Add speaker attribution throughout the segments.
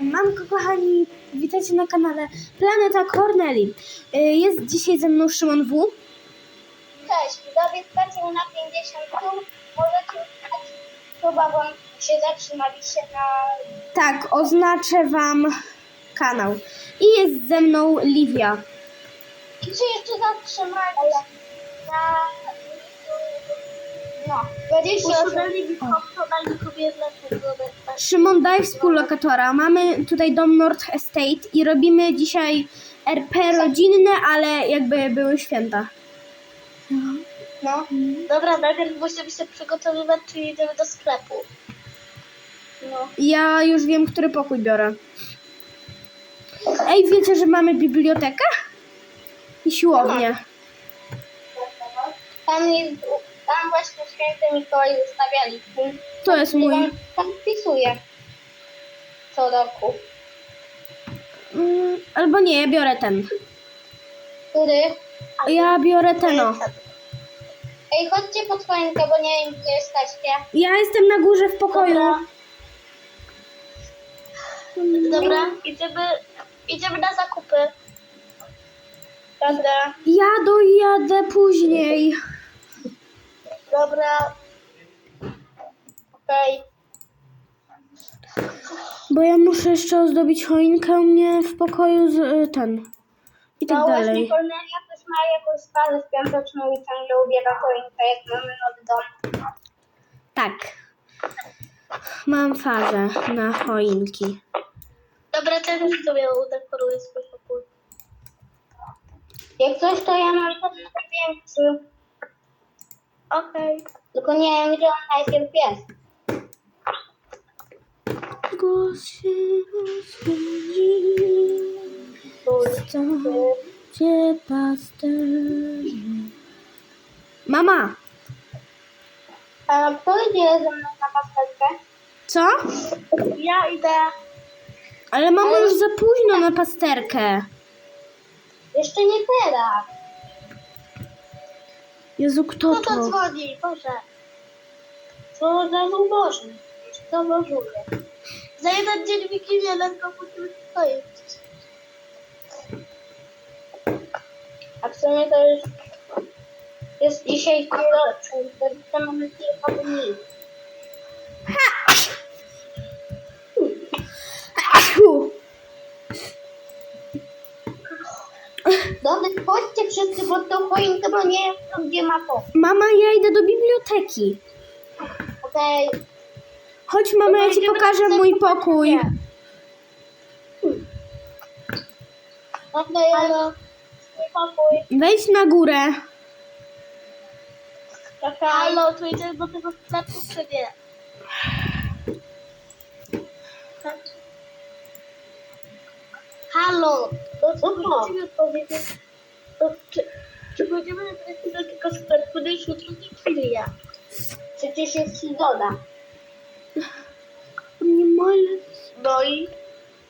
Speaker 1: Manko, kochani, witajcie na kanale Planeta Corneli. Y, Jest dzisiaj ze mną Szymon W.
Speaker 2: Cześć, widzowie, sprawdźmy na 50 tu. Możecie dać chyba wam się zatrzymaliście na...
Speaker 1: Tak, oznaczę wam kanał. I jest ze mną Livia.
Speaker 2: I czy jeszcze zatrzymaliście na... No, 28.
Speaker 3: Usunęli mi konto na YouTubie, dlaczego
Speaker 1: Szymon, daj współlokatora. Mamy tutaj dom North Estate i robimy dzisiaj RP rodzinne, ale jakby były święta.
Speaker 2: No,
Speaker 3: Dobra, najpierw musimy się przygotowywać, czyli idziemy do sklepu.
Speaker 2: no.
Speaker 1: Ja już wiem, który pokój biorę. Ej, wiecie, że mamy bibliotekę? I siłownię.
Speaker 2: Tam jest... Tam właśnie święty Mikołaj zostawiali.
Speaker 1: To jest mój.
Speaker 2: Tam, tam wpisuję. Co roku.
Speaker 1: Mm, albo nie, ja biorę ten.
Speaker 2: Który?
Speaker 1: Ja biorę ten. o.
Speaker 2: Ej, chodźcie pod choinkę, bo nie wiem, gdzie jesteście.
Speaker 1: Ja jestem na górze w pokoju.
Speaker 3: Dobra. Dobra, idziemy, idziemy na zakupy.
Speaker 2: Dobra.
Speaker 1: Ja dojadę później.
Speaker 3: Dobra,
Speaker 2: Okej.
Speaker 1: Bo ja muszę jeszcze ozdobić choinkę u mnie w pokoju z y, ten. I tak
Speaker 2: No właśnie
Speaker 1: dalej.
Speaker 2: Kornelia też ma jakąś sprawę świąteczną i ciągle ubiera choinkę, jak mamy nowy dom.
Speaker 1: Tak. Mam fazę na choinki.
Speaker 3: dobra, też sobie udekoruję swój pokój.
Speaker 2: Jak coś, to ja mam potem większy.
Speaker 3: Okej.
Speaker 2: Tylko nie wiem, gdzie on najpierw jest.
Speaker 1: Głos się rozchodzi. Gdzie pasterze? Mama!
Speaker 2: A kto idzie ze mną na pasterkę?
Speaker 1: Co?
Speaker 3: Ja idę.
Speaker 1: Ale mama już za późno na pasterkę.
Speaker 2: Jeszcze nie teraz.
Speaker 1: Jezu, kto
Speaker 3: Kto to
Speaker 1: to?
Speaker 3: dzwoni? Boże.
Speaker 2: Co za zubożny. Co możuje.
Speaker 3: Za jeden dzień Wigilię ledwo musimy stoić.
Speaker 2: A w sumie to już jest dzisiaj półrocze, to mamy kilka Dobra, chodźcie wszyscy pod tą choinkę, bo nie wiem, gdzie ma to.
Speaker 1: Mama, ja idę do biblioteki.
Speaker 2: Okej.
Speaker 1: Chodź, mama, ja ci pokażę mój pokój.
Speaker 2: Dobra, ja swój pokój.
Speaker 1: Wejdź na górę.
Speaker 2: Czekaj.
Speaker 3: Halo, tu idziemy do tego sklepu, czy nie? Halo, co musimy powiedzieć? To czy, czy będziemy do tego nie Wigilia.
Speaker 2: Przecież jest przygoda.
Speaker 1: Nie mole,
Speaker 3: No i,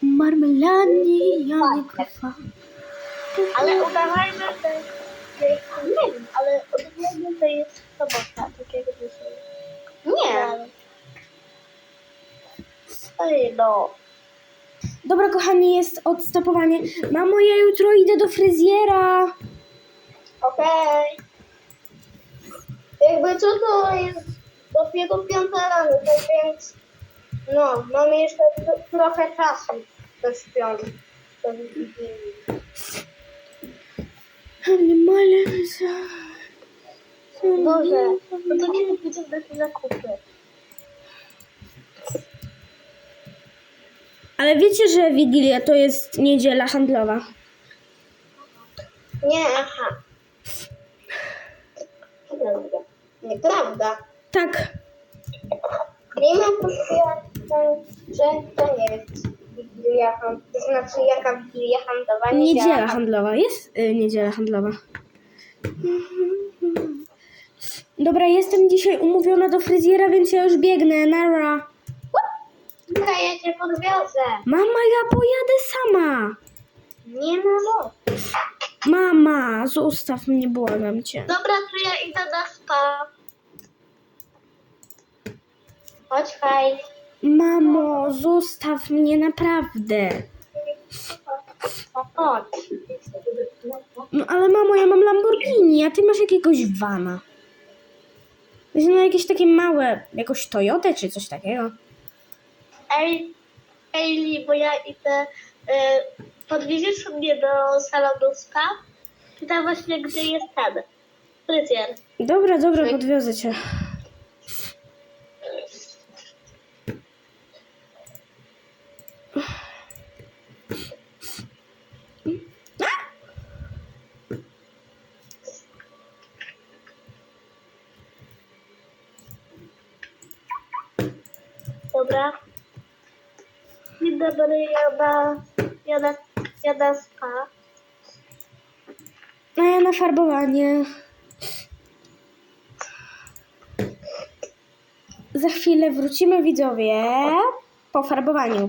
Speaker 1: marmelady, ja nie kocha.
Speaker 3: ale udawajmy, że nie wiem, ale udawajmy, że jest sobota, takiego dzisiaj.
Speaker 2: Nie.
Speaker 3: Ej, no.
Speaker 1: Dobra, kochani, jest odstopowanie. Mamo, ja jutro idę do fryzjera.
Speaker 2: Okej. Jakby co to jest dopiero piąta rano, tak więc no, mamy jeszcze tro- trochę czasu do śpiąc. Do Wigilii.
Speaker 1: Nie mole,
Speaker 3: Boże, to nie wiem, gdzie takie zakupy.
Speaker 1: Ale wiecie, że Wigilia to jest niedziela handlowa.
Speaker 2: Nie, aha. Nieprawda. Nieprawda.
Speaker 1: Tak.
Speaker 2: Nie mam poczucia, że to nie jest Wigilia handlowa. To znaczy jaka Wigilia handlowa?
Speaker 1: Niedziela handlowa. Jest y, niedziela handlowa. Dobra, jestem dzisiaj umówiona do fryzjera, więc ja już biegnę. Nara.
Speaker 2: Czekaj, ja cię podwiozę.
Speaker 1: Mama, ja pojadę sama.
Speaker 2: Nie ma mowy.
Speaker 1: Mama, zostaw mnie, błagam cię.
Speaker 3: Dobra, to ja idę na spa.
Speaker 2: Chodź, hej.
Speaker 1: Mamo, zostaw mnie naprawdę.
Speaker 3: Chodź.
Speaker 1: No ale mamo, ja mam Lamborghini, a ty masz jakiegoś vana. No jakieś takie małe, jakoś Toyotę czy coś takiego.
Speaker 3: Ej, Ejli, bo ja idę. Y, podwieziesz mnie do Salonuska? I tam właśnie, gdzie jest ten fryzjer.
Speaker 1: Dobra, dobra, podwiozę cię.
Speaker 3: Dobra. Dobry, jada, jada, jada spa.
Speaker 1: A ja na farbowanie. Za chwilę wrócimy widzowie po farbowaniu.